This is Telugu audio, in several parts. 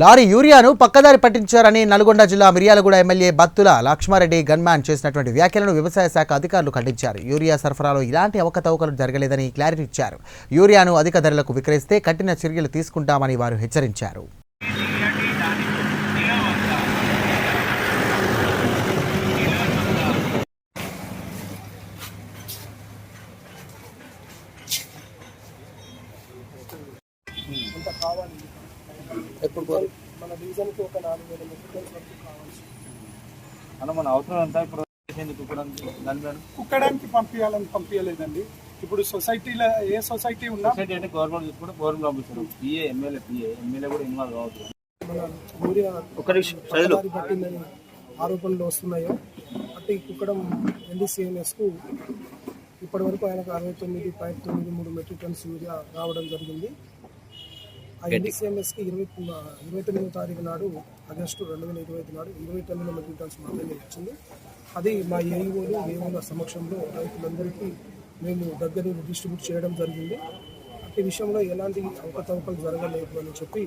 లారీ యూరియాను పక్కదారి పట్టించారని నల్గొండ జిల్లా మిర్యాలగూడ ఎమ్మెల్యే బత్తుల లక్ష్మారెడ్డి గన్మ్యాన్ చేసినటువంటి వ్యాఖ్యలను వ్యవసాయ శాఖ అధికారులు ఖండించారు. యూరియా సరఫరాలో ఇలాంటి అవకతవకలు జరగలేదని క్లారిటీ ఇచ్చారు. యూరియాను అధిక ధరలకు విక్రయిస్తే కఠిన చర్యలు తీసుకుంటామని వారు హెచ్చరించారు. కావాలి ఎప్పుడు మన డివిజన్కి ఒక నాలుగు వేల మెట్రిక్ టన్స్ వరకు అన్న మన అవసరం ఎంత ఇప్పుడు కుక్కడానికి పంపించాలని పంపించలేదండి ఇప్పుడు సొసైటీలో ఏ సొసైటీ ఉన్నా సొసైటీ అంటే గవర్నమెంట్ చూసుకుంటే గవర్నమెంట్ పంపిస్తారు. పిఏ ఎమ్మెల్యే పిఏ ఎమ్మెల్యే కూడా ఇన్వాల్వ్ కావచ్చు మన పట్టిందని ఆరోపణలు వస్తున్నాయో అట్టి కుక్కడం ఎన్డీసీఎంఎస్కు ఇప్పటి వరకు ఆయనకు అరవై తొమ్మిది పాయింట్ తొమ్మిది మూడు మెట్రిక్ టన్స్ యూరియా రావడం జరిగింది. ఆ ఎన్డీసీఎంఎస్కి ఇరవై ఇరవై తొమ్మిదో తారీఖు నాడు ఆగస్టు రెండు వేల ఇరవై ఐదు నాడు ఇరవై తొమ్మిది మెట్రిక్ టన్స్ మాత్రమే వచ్చింది. అది మా ఏఈఓలు ఏఓల సమక్షంలో రైతులందరికీ మేము దగ్గర డిస్ట్రిబ్యూట్ చేయడం జరిగింది. ఈ విషయంలో ఎలాంటి అవకతవకలు జరగలేదు అని చెప్పి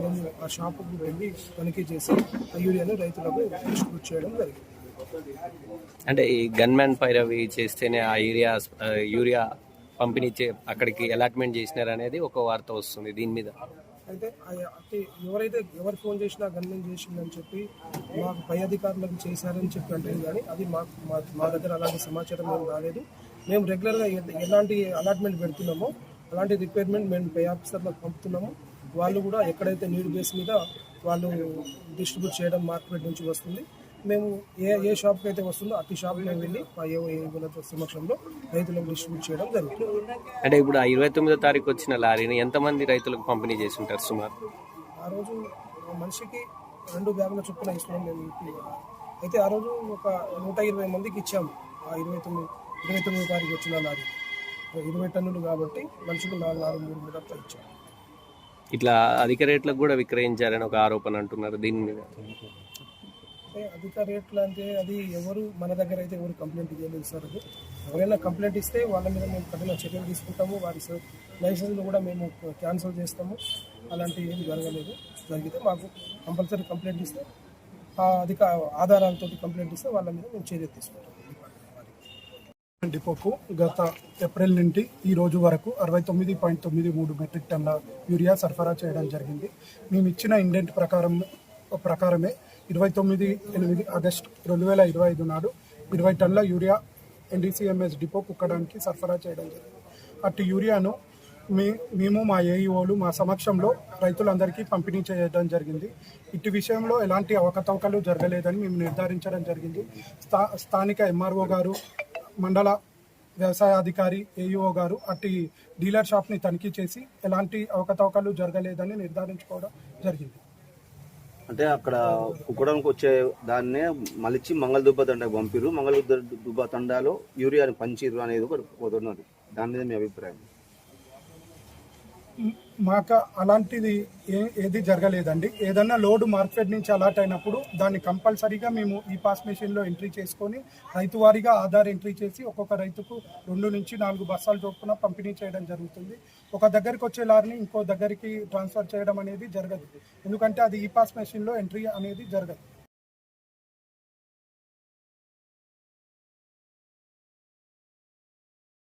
మేము ఆ షాపుకు వెళ్ళి తనిఖీ చేసి ఆ యూరియాను రైతులకు డిస్ట్రిబ్యూట్ చేయడం జరిగింది. అంటే ఈ గన్మ్యాన్ పైరవి చేస్తేనే ఆ ఏరియా యూరియా పంపిణీ చే అక్కడికి అలాట్మెంట్ చేసినారు అనేది ఒక వార్త వస్తుంది దీని మీద. అయితే ఎవరైతే ఎవరు ఫోన్ చేసినా గన్మెన్ చేసిందని చెప్పి మాకు పై అధికారులకు చేశారని చెప్పి అంటే కానీ అది మాకు మా మా దగ్గర అలాంటి సమాచారం ఏం రాలేదు. మేము రెగ్యులర్గా ఎలాంటి అలాట్మెంట్ పెడుతున్నామో అలాంటి రిక్వైర్మెంట్ మేము పై ఆఫీసర్లకు పంపుతున్నాము. వాళ్ళు కూడా ఎక్కడైతే నీడ్ బేస్ మీద వాళ్ళు డిస్ట్రిబ్యూట్ చేయడం మార్కెట్ నుంచి వస్తుంది. మేము ఏ ఏ షాప్కి అయితే వస్తుందో అట్టి షాప్ మేము వెళ్ళి మా ఏ ఏ సమక్షంలో రైతులకు డిస్ట్రిబ్యూట్ చేయడం జరుగుతుంది. అంటే ఇప్పుడు ఆ ఇరవై తొమ్మిదో తారీఖు వచ్చిన లారీని ఎంతమంది రైతులకు పంపిణీ చేసి ఉంటారు సుమారు? ఆ రోజు మనిషికి రెండు బ్యాగుల చొప్పున ఇస్తున్నాం మేము. అయితే ఆ రోజు ఒక నూట ఇరవై మందికి ఇచ్చాము ఆ ఇరవై తొమ్మిది ఇరవై తొమ్మిది తారీఖు వచ్చిన లారీ. ఇరవై టన్నులు కాబట్టి మనిషికి నాలుగు నాలుగు మూడు మూడు అట్లా ఇచ్చాము. ఇట్లా అధిక రేట్లకు కూడా విక్రయించారని ఒక ఆరోపణ అంటున్నారు దీని మీద. అంటే అధిక రేట్లు అంటే అది ఎవరు మన దగ్గర అయితే ఎవరు కంప్లైంట్ ఇవ్వలేదు సార్ అది. ఎవరైనా కంప్లైంట్ ఇస్తే వాళ్ళ మీద మేము కఠిన చర్యలు తీసుకుంటాము వారి లైసెన్స్ కూడా మేము క్యాన్సిల్ చేస్తాము. అలాంటివి ఏమి జరగలేదు. జరిగితే మాకు కంపల్సరీ కంప్లైంట్ ఇస్తే ఆ అధిక ఆధారాలతో కంప్లైంట్ ఇస్తే వాళ్ళ మీద మేము చర్య తీసుకుంటాం డిపోకు గత ఏప్రిల్ నుండి ఈ రోజు వరకు అరవై తొమ్మిది పాయింట్ తొమ్మిది మూడు మెట్రిక్ టన్ల యూరియా సరఫరా చేయడం జరిగింది. మేము ఇచ్చిన ఇండెంట్ ప్రకారం ప్రకారమే ఇరవై తొమ్మిది ఎనిమిది ఆగస్టు రెండు వేల ఇరవై ఐదు నాడు ఇరవై టన్నుల యూరియా ఎన్డీసీఎంఎస్ డిపో కుక్కడానికి సరఫరా చేయడం జరిగింది. అటు యూరియాను మీ మేము మా ఏఈఓలు మా సమక్షంలో రైతులందరికీ పంపిణీ చేయడం జరిగింది. ఇటు విషయంలో ఎలాంటి అవకతవకలు జరగలేదని మేము నిర్ధారించడం జరిగింది. స్థా స్థానిక ఎంఆర్ఓ గారు మండల వ్యవసాయాధికారి ఏఈఓ గారు అట్టి డీలర్ షాప్ని తనిఖీ చేసి ఎలాంటి అవకతవకలు జరగలేదని నిర్ధారించుకోవడం జరిగింది. అంటే అక్కడ కుక్కడానికి వచ్చే దాన్నే మలిచి మంగళదుబ్బ తండకు పంపిరు మంగళదుబ్బ తండాలో యూరియాని పంచిరు అనేది ఒకటి పోతున్నది. దాని మీద మీ అభిప్రాయం? మాకు అలాంటిది ఏ ఏది జరగలేదండి. ఏదన్నా లోడ్ మార్కెట్ నుంచి అలాట్ అయినప్పుడు దాన్ని కంపల్సరీగా మేము ఈ పాస్ మెషిన్లో ఎంట్రీ చేసుకొని రైతు వారీగా ఆధార్ ఎంట్రీ చేసి ఒక్కొక్క రైతుకు రెండు నుంచి నాలుగు బస్సాల చొప్పున పంపిణీ చేయడం జరుగుతుంది. ఒక దగ్గరికి వచ్చే లారీని ఇంకో దగ్గరికి ట్రాన్స్ఫర్ చేయడం అనేది జరగదు. ఎందుకంటే అది ఈ పాస్ మెషిన్లో ఎంట్రీ అనేది జరగదు.